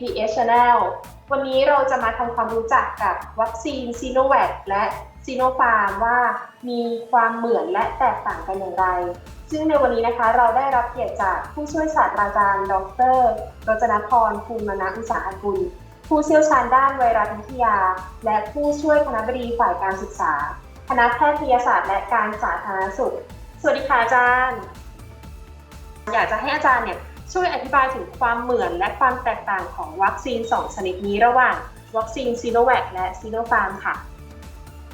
PS Channel วันนี้เราจะมาทำความรู้จักกับวัคซีนซีโนแวคและซีโนฟาร์มว่ามีความเหมือนและแตกต่างกันอย่างไร ซึ่งในวันนี้นะคะเราได้รับเกียรติจากผู้ช่วยศาสตราจารย์ ดรรจนพรภูมิมณอุตสาหกุล ผู้เชี่ยวชาญด้านไวรัสวิทยา และผู้ช่วยคณะบดีฝ่ายการศึกษา คณะแพทยศาสตร์ และการสาธารณสุข สวัสดีค่ะอาจารย์ อยากจะให้อาจารย์เนี่ย ช่วยอธิบายถึงความเหมือนและความแตกต่างของวัคซีน 2 ชนิดนี้ระหว่างวัคซีนซีโนแวคและซีโนฟาร์มค่ะ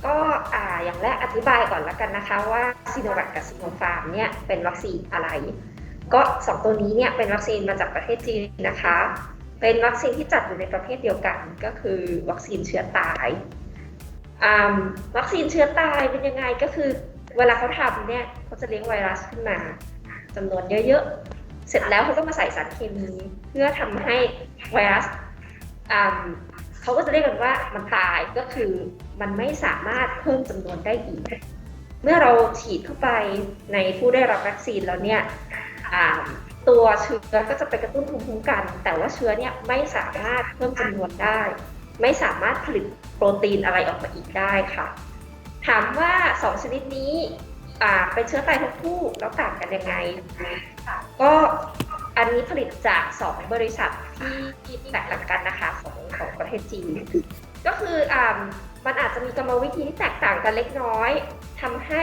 ก็อ่าอย่างแรกอธิบายก่อนละกันนะคะว่าซีโนแวคกับซีโนฟาร์มเนี่ยเป็นวัคซีนอะไร ก็สองตัวนี้เนี่ยเป็นวัคซีนมาจากประเทศจีนนะคะ เป็นวัคซีนที่จัดอยู่ในประเภทเดียวกันก็คือวัคซีนเชื้อตายวัคซีนเชื้อตายเป็นยังไงก็คือเวลาเขาทำเนี่ยเขาจะเลี้ยงไวรัสขึ้นมาจำนวนเยอะๆ เสร็จแล้วเขาก็มาใส่สารเคมี เพื่อทำให้ไวรัสเขาก็จะเรียกกันว่ามันตายก็คือมันไม่สามารถเพิ่มจำนวนได้อีก เมื่อเราฉีดเข้าไปในผู้ได้รับวัคซีนแล้วเนี่ยตัวเชื้อก็จะไปกระตุ้นภูมิคุ้มกัน แต่ว่าเชื้อเนี่ยไม่สามารถเพิ่มจำนวนได้ ไม่สามารถผลิตโปรตีนอะไรออกมาอีกได้ค่ะ ถามว่าสองชนิดนี้ อ่าเป็นเชื้อตายทั้งคู่แล้วต่างกันยังไงก็อันนี้ผลิตจากสองบริษัทที่แตกต่างกันนะคะของของประเทศจีน ก็คืออ่ามันอาจจะมีกรรมวิธีที่แตกต่างกันเล็กน้อยทำให้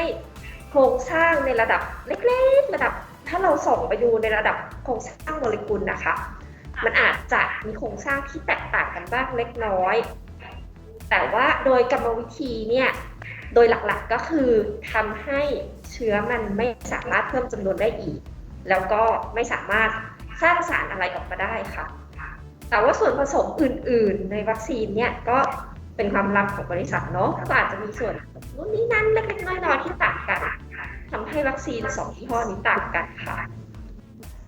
โครงสร้างในระดับเล็กๆ ระดับ ถ้าเราส่งไปดูในระดับโครงสร้างโมเลกุลนะคะ มันอาจจะมีโครงสร้างที่แตกต่างกันบ้างเล็กน้อย แต่ว่าโดยกรรมวิธีเนี่ย โดยหลักๆก็คือทำให้เชื้อมันไม่สามารถเพิ่มจำนวนได้อีก แล้วก็ไม่สามารถสร้างสารอะไรออกมาได้ค่ะ แต่ว่าส่วนผสมอื่นๆ ในวัคซีนเนี่ยก็เป็นความลับของบริษัทเนาะก็อาจจะมีส่วนนู่นนี่นั่นเล็กๆน้อยๆที่ต่างกันทำให้วัคซีนสองยี่ห้อนี้ต่างกันค่ะ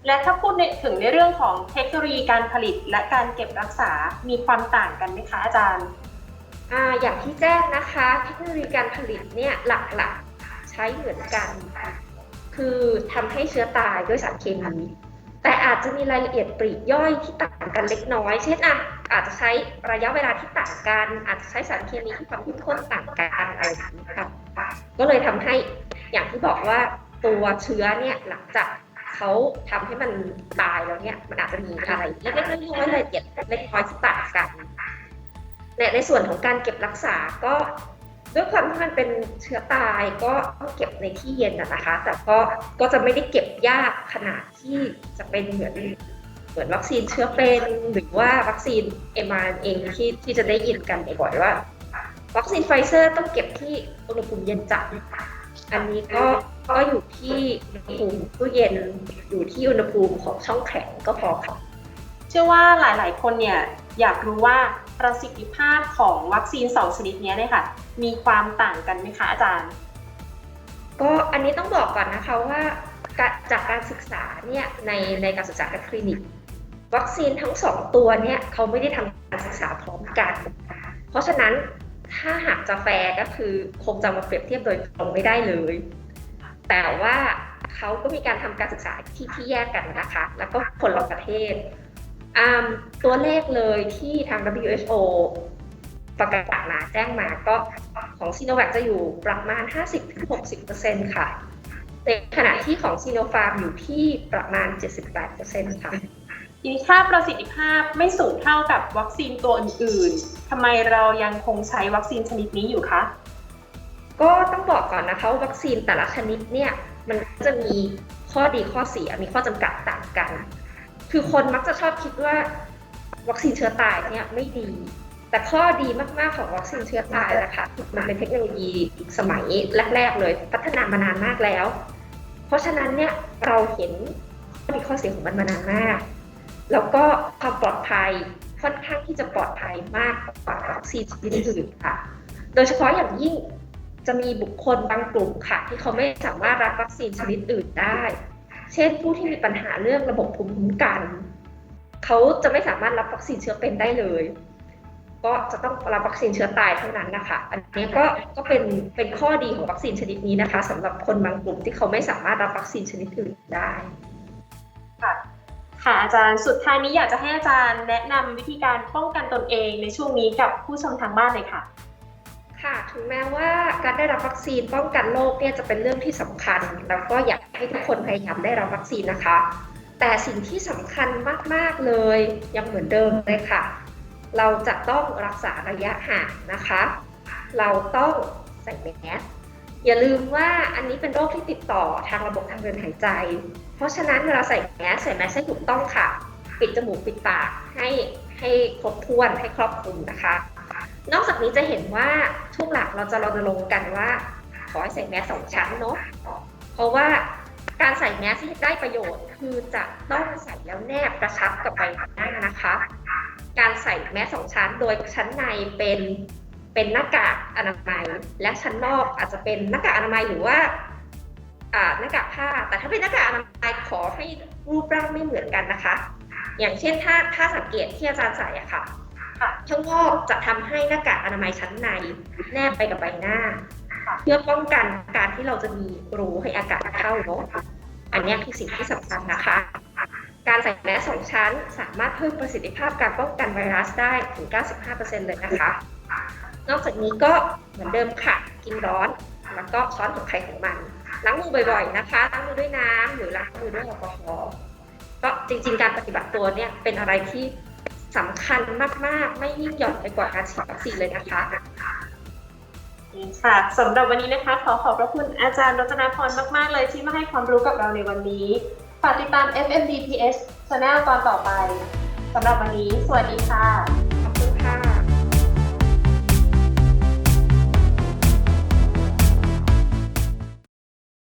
และถ้าพูดถึงในเรื่องของเทคโนโลยีการผลิตและการเก็บรักษา มีความต่างกันไหมคะอาจารย์ ออย่างที่แจ้งนะคะเทคโนโลยีการผลิตเนี่ยหลักๆใช้เหมือนกัน คือทำให้เชื้อตายด้วยสารเคมีแต่อาจจะมีรายละเอียดปลีกย่อยที่ต่างกันเล็กน้อย เช่นอะอาจจะใช้ระยะเวลาที่ต่างกัน อาจจะใช้สารเคมีที่ความเข้มข้นต่างกันอะไรแบบนี้ค่ะก็เลยทำให้อย่างที่บอกว่าตัวเชื้อเนี่ยหลังจากเขาทำให้มันตายแล้วเนี่ยมันอาจจะมีอะไรเล็กๆน้อยๆรายละเอียดเล็กน้อยที่ต่างกัน และในส่วนของการเก็บรักษาก็ด้วยความที่มันเป็นเชื้อตายก็ต้องเก็บในที่เย็นนะคะ แต่ก็ก็จะไม่ได้เก็บยากขนาดที่จะเป็นเหมือนเหมือนวัคซีนเชื้อเป็นหรือว่าวัคซีน m r n a ที่ที่จะได้ยินกันบ่อยๆว่า วัคซีนไฟเซอร์ต้องเก็บที่อุณหภูมิเย็นจัดอันนี้ก็ก็อยู่ที่อุณหภูมิตู้เย็นอยู่ที่อุณหภูมิของช่องแข็งก็พอค่ะ ชื่อว่าหลายๆ คนเนี่ยอยากรู้ว่าประสิทธิภาพของวัคซีน 2 ชนิดนี้เนี่ยค่ะ มีความต่างกันไหมคะอาจารย์ ก็อันนี้ต้องบอกก่อนนะคะว่าจากการศึกษาเนี่ยในในการศึกษาคลินิก วัคซีนทั้งสองตัวเนี่ยเขาไม่ได้ทำการศึกษาพร้อมกัน เพราะฉะนั้นถ้าหากจะแฟร์ก็คือคงจะมาเปรียบเทียบโดยตรงไม่ได้เลย แต่ว่าเขาก็มีการทำการศึกษาที่ที่แยกกันนะคะ แล้วก็คนละประเทศ ตัวเลขเลยที่ทาง WHO ประกาศมาแจ้งมาก็ของซีโนแวคจะอยู่ประมาณ 50-60%ค่ะในขณะที่ของซีโนฟาร์มอยู่ที่ประมาณ 78%ค่ะทีนี้ถ้าประสิทธิภาพไม่สูงเท่ากับวัคซีนตัวอื่นๆทำไมเรายังคงใช้วัคซีนชนิดนี้อยู่คะ ก็ต้องบอกก่อนนะคะว่าวัคซีนแต่ละชนิดเนี่ยมันจะมีข้อดีข้อเสียมีข้อจำกัดต่างกัน คือคนมักจะชอบคิดว่าวัคซีนเชื้อตายเนี่ยไม่ดี แต่ข้อดีมาก ๆ ของวัคซีนเชื้อตายนะคะมันเป็นเทคโนโลยีสมัยแรก ๆ เลย พัฒนามานานมากแล้ว เพราะฉะนั้นเนี่ยเราเห็นข้อดีข้อเสียของมันมานานมาก แล้วก็ความปลอดภัยค่อนข้างที่จะปลอดภัยมากกว่าวัคซีนชนิดอื่นค่ะ โดยเฉพาะอย่างยิ่งจะมีบุคคลบางกลุ่มค่ะ ที่เขาไม่สามารถรับวัคซีนชนิดอื่นได้ เช่นผู้ที่มีปัญหาเรื่องระบบภูมิคุ้มกัน เขาจะไม่สามารถรับวัคซีนเชื้อเป็นได้เลย ก็จะต้องรับวัคซีนเชื้อตายเท่านั้นนะคะ อันนี้ก็ก็เป็นเป็นข้อดีของวัคซีนชนิดนี้นะคะสำหรับคนบางกลุ่มที่เขาไม่สามารถรับวัคซีนชนิดอื่นได้ค่ะค่ะอาจารย์สุดท้ายนี้อยากจะให้อาจารย์แนะนำวิธีการป้องกันตนเองในช่วงนี้กับผู้ชมทางบ้านเลยค่ะ ค่ะถึงแม้ว่าการได้รับวัคซีนป้องกันโรคเนี่ยจะเป็นเรื่องที่สำคัญ แล้วก็อยากให้ทุกคนพยายามได้รับวัคซีนนะคะ แต่สิ่งที่สำคัญมาก ๆ เลยยังเหมือนเดิมเลยค่ะ เราจะต้องรักษาระยะห่างนะคะ เราต้องใส่แมสอย่าลืมว่าอันนี้เป็นโรคที่ติดต่อทางระบบทางเดินหายใจ เพราะฉะนั้นเวลาใส่แมสใส่แมสให้ถูกต้องค่ะ ปิดจมูกปิดปากให้ให้ครบถ้วนให้ครอบคลุมนะคะ นอกจากนี้จะเห็นว่าทุกหลักเราจะรณรงค์กันว่า ขอให้ใส่แมสสองชั้นเนาะเพราะว่าการใส่แมสที่ได้ประโยชน์ คือจะต้องใส่แล้วแนบกระชับกับใบหน้านะคะ การใส่แมสสองชั้นโดยชั้นในเป็นเป็นหน้ากากอนามัย และชั้นนอกอาจจะเป็นหน้ากากอนามัยหรือว่าอ่าหน้ากากผ้า แต่ถ้าเป็นหน้ากากอนามัยขอให้รูปร่างไม่เหมือนกันนะคะ อย่างเช่นถ้าถ้าสังเกตที่อาจารย์ใส่อะค่ะ ค่ะงอกจะทำให้หน้ากากอนามัยชั้นในแนบไปกับใบหน้า เพื่อป้องกันการที่เราจะมีรูให้อากาศเข้าเนาะอันนี้คือสิ่งที่สำคัญนะคะ การใส่แมสสองชั้นสามารถเพิ่มประสิทธิภาพการป้องกันไวรัสได้ถึง 95%เลยนะคะ นอกจากนี้ก็เหมือนเดิมค่ะ กินร้อนแล้วก็ช้อนของใครของมันล้างมือบ่อยๆนะคะล้างมือด้วยน้ำหรือล้างมือด้วยแอลกอฮอล์ก็จริงๆ การปฏิบัติตัวเนี่ยเป็นอะไรที่ สำคัญมาก ๆ ไม่ยิ่งหย่อนไปกว่าการฉีดวัคซีนเลยนะคะค่ะสำหรับวันนี้นะคะ ขอขอบพระคุณอาจารย์รัตนาพรมาก ๆ เลยที่มาให้ความรู้กับเราในวันนี้ ฝากติดตาม FMDPS Channel ตอนต่อไปสำหรับวันนี้ สวัสดีค่ะ